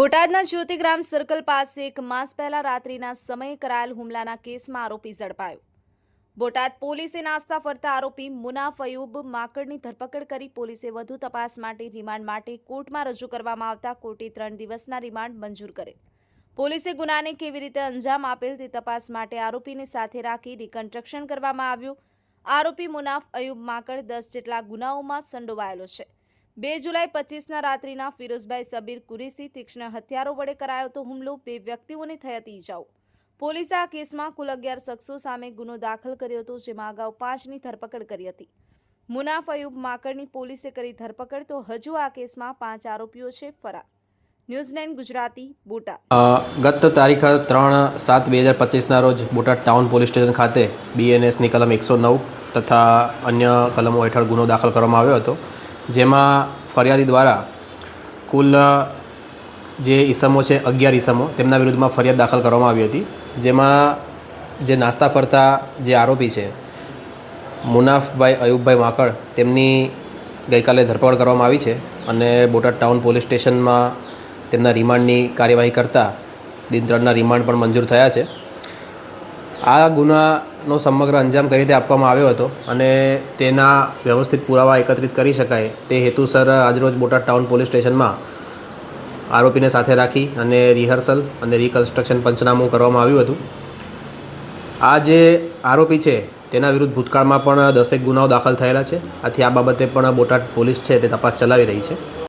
બોટાદના જ્યોતિગ્રામ સર્કલ પાસે એક માસ પહેલા રાત્રિના સમયે કરાયેલ હુમલાના કેસમાં આરોપી ઝડપાયો. બોટાદ પોલીસે નાસ્તા ફરતા આરોપી મુનાફ અયુબ માકડની ધરપકડ કરી પોલીસે વધુ તપાસ માટે રિમાન્ડ માટે કોર્ટમાં રજૂ કરવામાં આવતા કોર્ટે ત્રણ દિવસના રિમાન્ડ મંજૂર કરેલ. પોલીસે ગુનાને કેવી રીતે અંજામ આપેલ તે તપાસ માટે આરોપીને સાથે રાખી રિકન્સ્ટ્રક્શન કરવામાં આવ્યું. આરોપી મુનાફ અયુબ માકડ દસ જેટલા ગુનાઓમાં સંડોવાયેલો છે. બે જુલાઈ પચીસના રાત્રિના ફિરોઝભાઈ સબીર કુરેશી તીક્ષ્ણ હથિયારો વડે કરાયો હતો હુમલો. બે વ્યક્તિઓને થઈ હતી ઇજાઓ પોલીસે આ કેસમાં કુલ અગિયાર શખ્સો સામે ગુનો દાખલ કર્યો હતો, જેમાં અગાઉ પાંચની ધરપકડ કરી હતી. મુનાફ અયુબ માકડની પોલીસે કરી ધરપકડ, તો હજુ આ કેસમાં પાંચ આરોપીઓ છે ફરાર. News nine Gujarati, Botad. ગત તારીખ ત્રણ સાત બે હજાર પચીસના રોજ બોટાદ ટાઉન પોલીસ સ્ટેશન ખાતે બીએનએસની કલમ એકસો નવ તથા અન્ય કલમો હેઠળ ગુનો દાખલ કરવામાં આવ્યો હતો, જેમાં ફરિયાદી દ્વારા કુલ જે ઈસમો છે, અગિયાર ઈસમો, તેમના વિરુદ્ધમાં ફરિયાદ દાખલ કરવામાં આવી હતી, જેમાં જે નાસ્તા ફરતા જે આરોપી છે, મુનાફભાઈ અયુબભાઈ માકડ, તેમની ગઈકાલે ધરપકડ કરવામાં આવી છે અને બોટાદ ટાઉન પોલીસ સ્ટેશનમાં તેમના રિમાન્ડની કાર્યવાહી કરતાં દિન ત્રણના રિમાન્ડ પણ મંજૂર થયા છે. આ ગુનાનો સમગ્ર અંજામ કઈ રીતે આપવામાં આવ્યો હતો અને તેના વ્યવસ્થિત પુરાવા એકત્રિત કરી શકાય તે હેતુસર આજરોજ બોટાદ ટાઉન પોલીસ સ્ટેશનમાં આરોપીને સાથે રાખી અને રિહર્સલ અને રિકન્સ્ટ્રક્શન પંચનામું કરવામાં આવ્યું હતું. આ જે આરોપી છે તેના વિરુદ્ધ ભૂતકાળમાં પણ દસેક ગુનાઓ દાખલ થયેલા છે. આથી આ બાબતે પણ બોટાદ પોલીસ છે તે તપાસ ચલાવી રહી છે.